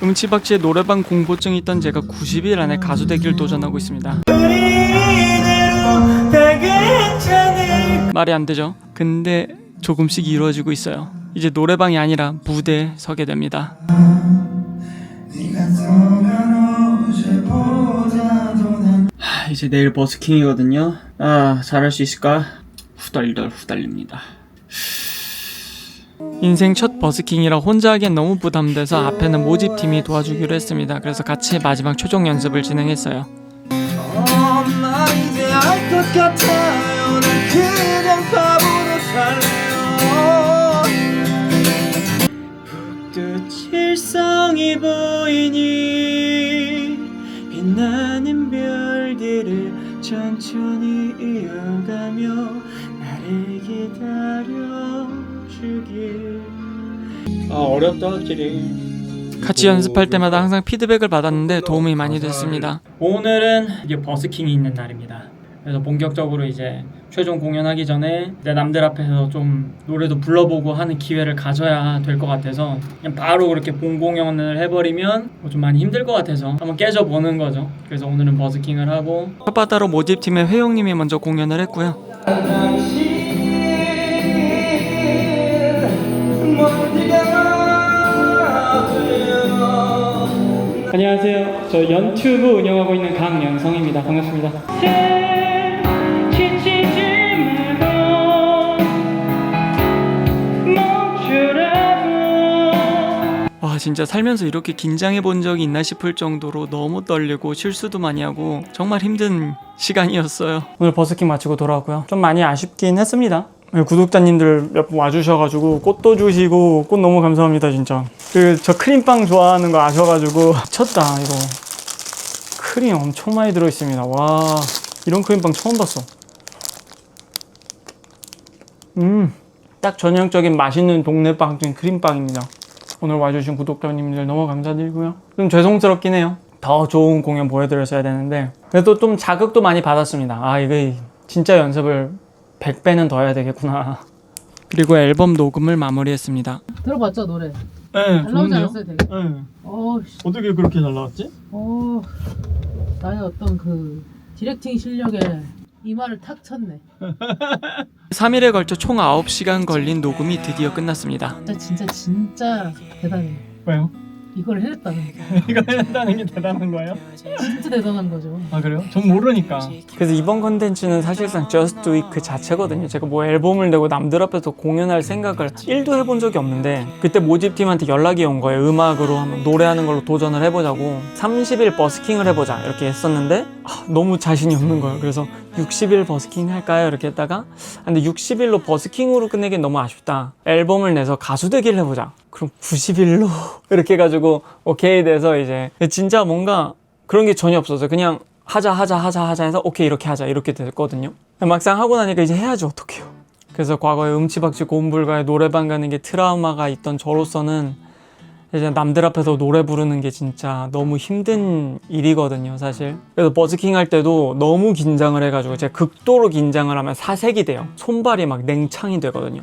음치박치의 노래방 공포증이 있던 제가 90일 안에 가수 되기를 도전하고 있습니다. 말이 안 되죠? 근데 조금씩 이루어지고 있어요. 이제 노래방이 아니라 무대에 서게 됩니다. 하, 이제 내일 버스킹이거든요. 아, 잘할 수 있을까? 후달덜 후달립니다. 인생 첫 버스킹이라 혼자 하기엔 너무 부담돼서 앞에는 모집팀이 도와주기로 했습니다. 그래서 같이 마지막 최종 연습을 진행했어요. 일성이 보이니 빛나는 별들을 천천히 주길 아 어렵다 확실히 같이 연습할 때마다 항상 피드백을 받았는데 도움이 많이 됐습니다 오늘은 이제 버스킹이 있는 날입니다 그래서 본격적으로 이제 최종 공연하기 전에 내 남들 앞에서 좀 노래도 불러보고 하는 기회를 가져야 될 것 같아서 그냥 바로 그렇게 본 공연을 해버리면 뭐 좀 많이 힘들 것 같아서 한번 깨져보는 거죠. 그래서 오늘은 버스킹을 하고 혓바다로 모집팀의 회용님이 먼저 공연을 했고요. 안녕하세요. 저 연튜브 운영하고 있는 강연성입니다. 반갑습니다. 와 진짜 살면서 이렇게 긴장해 본 적이 있나 싶을 정도로 너무 떨리고 실수도 많이 하고 정말 힘든 시간이었어요. 오늘 버스킹 마치고 돌아왔고요. 좀 많이 아쉽긴 했습니다. 네, 구독자님들 몇 분 와주셔가지고 꽃도 주시고 꽃 너무 감사합니다 진짜. 그 저 크림빵 좋아하는 거 아셔가지고 미쳤다 이거. 크림 엄청 많이 들어있습니다. 와 이런 크림빵 처음 봤어. 음. 딱 전형적인 맛있는 동네 빵 중에 크림빵입니다. 오늘 와주신 구독자님들 너무 감사드리고요. 좀 죄송스럽긴 해요. 더 좋은 공연 보여드렸어야 되는데 그래도 좀 자극도 많이 받았습니다. 아 이게 진짜 연습을 100배는 더 해야 되겠구나. 그리고 앨범 녹음을 마무리했습니다. 들어봤죠 노래? 네, 잘 나오지 않았어요 되게? 네. 어, 씨, 어떻게 그렇게 잘 나왔지? 어, 나의 어떤 그 디렉팅 실력에 이마를 탁 쳤네 3일에 걸쳐 총 9시간 걸린 녹음이 드디어 끝났습니다. 진짜 진짜 진짜 대단해 왜요? 이걸 해냈다는 게 이거 한다는 게 대단한 거예요? 진짜 대단한 거죠 아 그래요? 전 모르니까. 그래서 이번 컨텐츠는 사실상 Just Do It 그 자체거든요. 제가 뭐 앨범을 내고 남들 앞에서 공연할 생각을 1도 해본 적이 없는데 그때 모집팀한테 연락이 온 거예요. 음악으로 한번 노래하는 걸로 도전을 해보자고 30일 버스킹을 해보자 이렇게 했었는데 아, 너무 자신이 없는 거예요. 그래서 60일 버스킹 할까요? 이렇게 했다가 아, 근데 60일로 버스킹으로 끝내긴 너무 아쉽다. 앨범을 내서 가수 되기를 해보자. 그럼 90일로 이렇게 해가지고 오케이 돼서 이제 진짜 뭔가 그런 게 전혀 없었어요. 그냥 하자 하자 하자 하자 해서 오케이 이렇게 하자 이렇게 됐거든요. 막상 하고 나니까 이제 해야지 어떡해요. 그래서 과거에 음치박치 고음불가에 노래방 가는 게 트라우마가 있던 저로서는 이제 남들 앞에서 노래 부르는 게 진짜 너무 힘든 일이거든요, 사실. 그래서 버스킹 할 때도 너무 긴장을 해가지고 제가 극도로 긴장을 하면 사색이 돼요. 손발이 막 냉창이 되거든요.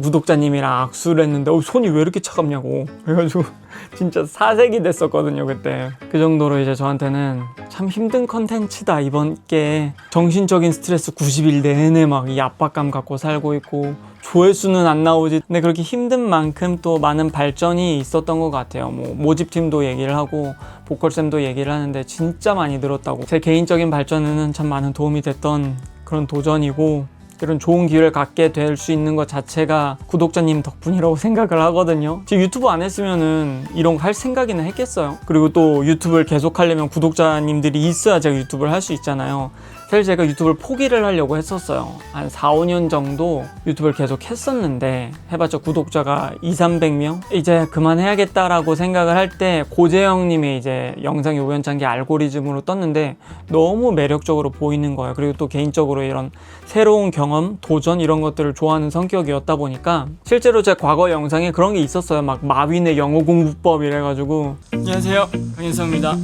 구독자님이랑 악수를 했는데 어, 손이 왜 이렇게 차갑냐고. 그래가지고 진짜 사색이 됐었거든요 그때. 그 정도로 이제 저한테는 참 힘든 컨텐츠다 이번 게. 정신적인 스트레스 90일 내내 막 이 압박감 갖고 살고 있고 조회수는 안 나오지. 근데 그렇게 힘든 만큼 또 많은 발전이 있었던 것 같아요. 뭐 모집팀도 얘기를 하고 보컬쌤도 얘기를 하는데 진짜 많이 늘었다고. 제 개인적인 발전에는 참 많은 도움이 됐던 그런 도전이고 이런 좋은 기회를 갖게 될 수 있는 것 자체가 구독자님 덕분이라고 생각을 하거든요. 지금 유튜브 안 했으면은 이런 거 할 생각이나 했겠어요. 그리고 또 유튜브를 계속 하려면 구독자님들이 있어야 제가 유튜브를 할 수 있잖아요. 사실 제가 유튜브를 포기를 하려고 했었어요. 한 4, 5년 정도 유튜브를 계속 했었는데 해봤자 구독자가 2, 300명? 이제 그만해야겠다라고 생각을 할 때 고재영님의 이제 영상이 우연찮게 알고리즘으로 떴는데 너무 매력적으로 보이는 거예요. 그리고 또 개인적으로 이런 새로운 경험, 도전 이런 것들을 좋아하는 성격이었다 보니까 실제로 제 과거 영상에 그런 게 있었어요. 막 마윈의 영어 공부법 이래가지고 안녕하세요. 강인성입니다.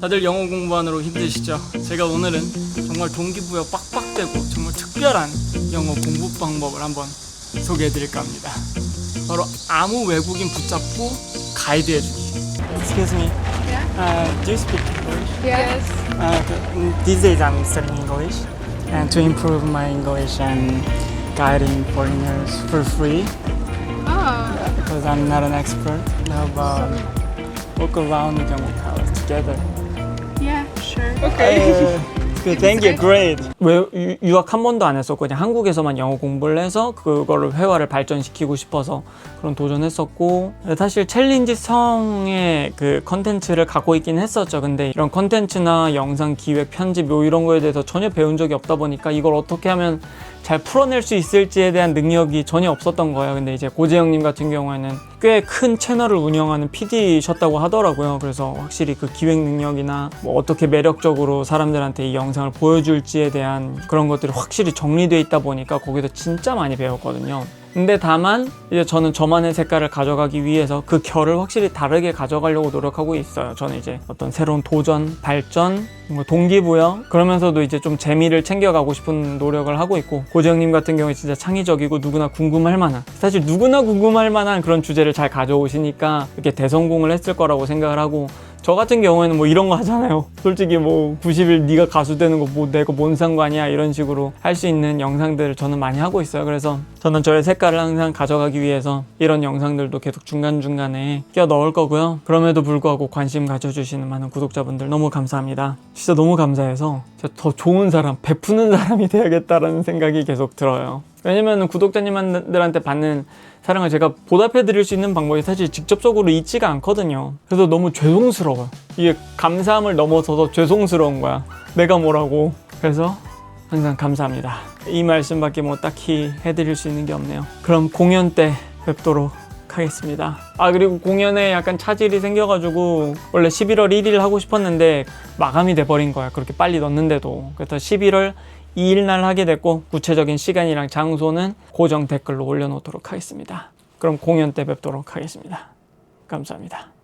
다들 영어 공부하느라 힘드시죠? 제가 오늘은 정말 동기부여 빡빡되고 정말 특별한 영어 공부 방법을 한번 소개해 드릴까 합니다. 바로 아무 외국인 붙잡고 가이드 해주기. excuse me. Uh, do you speak English? Yes. Uh, okay. These days I'm studying English, and to improve my English and guiding foreigners for free Oh. because I'm not an expert. How about walk around Young Palace together? Okay. Good, thank you, great. 왜 유- 유학 한 번도 안 했었고 그냥 한국에서만 영어 공부를 해서 그거를 회화를 발전시키고 싶어서 그런 도전했었고 사실 챌린지 성의 그 컨텐츠를 갖고 있긴 했었죠. 근데 이런 컨텐츠나 영상 기획, 편집 뭐 이런 거에 대해서 전혀 배운 적이 없다 보니까 이걸 어떻게 하면 잘 풀어낼 수 있을지에 대한 능력이 전혀 없었던 거예요. 근데 이제 고재영님 같은 경우에는 꽤 큰 채널을 운영하는 PD셨다고 하더라고요. 그래서 확실히 그 기획 능력이나 뭐 어떻게 매력적으로 사람들한테 이 영상을 보여줄지에 대한 그런 것들이 확실히 정리돼 있다 보니까 거기서 진짜 많이 배웠거든요. 근데 다만 이제 저는 저만의 색깔을 가져가기 위해서 그 결을 확실히 다르게 가져가려고 노력하고 있어요. 저는 이제 어떤 새로운 도전, 발전, 뭐 동기부여 그러면서도 이제 좀 재미를 챙겨가고 싶은 노력을 하고 있고 고재영님 같은 경우에 진짜 창의적이고 누구나 궁금할 만한 사실 누구나 궁금할 만한 그런 주제를 잘 가져오시니까 이렇게 대성공을 했을 거라고 생각을 하고 저 같은 경우에는 뭐 이런 거 하잖아요. 솔직히 뭐 90일 네가 가수 되는 거 뭐 내가 뭔 상관이야 이런 식으로 할 수 있는 영상들을 저는 많이 하고 있어요. 그래서 저는 저의 색깔을 항상 가져가기 위해서 이런 영상들도 계속 중간중간에 끼워 넣을 거고요. 그럼에도 불구하고 관심 가져주시는 많은 구독자분들 너무 감사합니다. 진짜 너무 감사해서 더 좋은 사람, 베푸는 사람이 돼야겠다라는 생각이 계속 들어요. 왜냐면 구독자님들한테 받는 사랑을 제가 보답해 드릴 수 있는 방법이 사실 직접적으로 있지가 않거든요. 그래서 너무 죄송스러워요. 이게 감사함을 넘어서서 죄송스러운 거야. 내가 뭐라고. 그래서 항상 감사합니다. 이 말씀밖에 뭐 딱히 해드릴 수 있는 게 없네요. 그럼 공연 때 뵙도록 하겠습니다. 아 그리고 공연에 약간 차질이 생겨가지고 원래 11월 1일 하고 싶었는데 마감이 돼버린 거야. 그렇게 빨리 넣는데도. 그래서 11월 2일 날 하게 됐고 구체적인 시간이랑 장소는 고정 댓글로 올려놓도록 하겠습니다. 그럼 공연 때 뵙도록 하겠습니다. 감사합니다.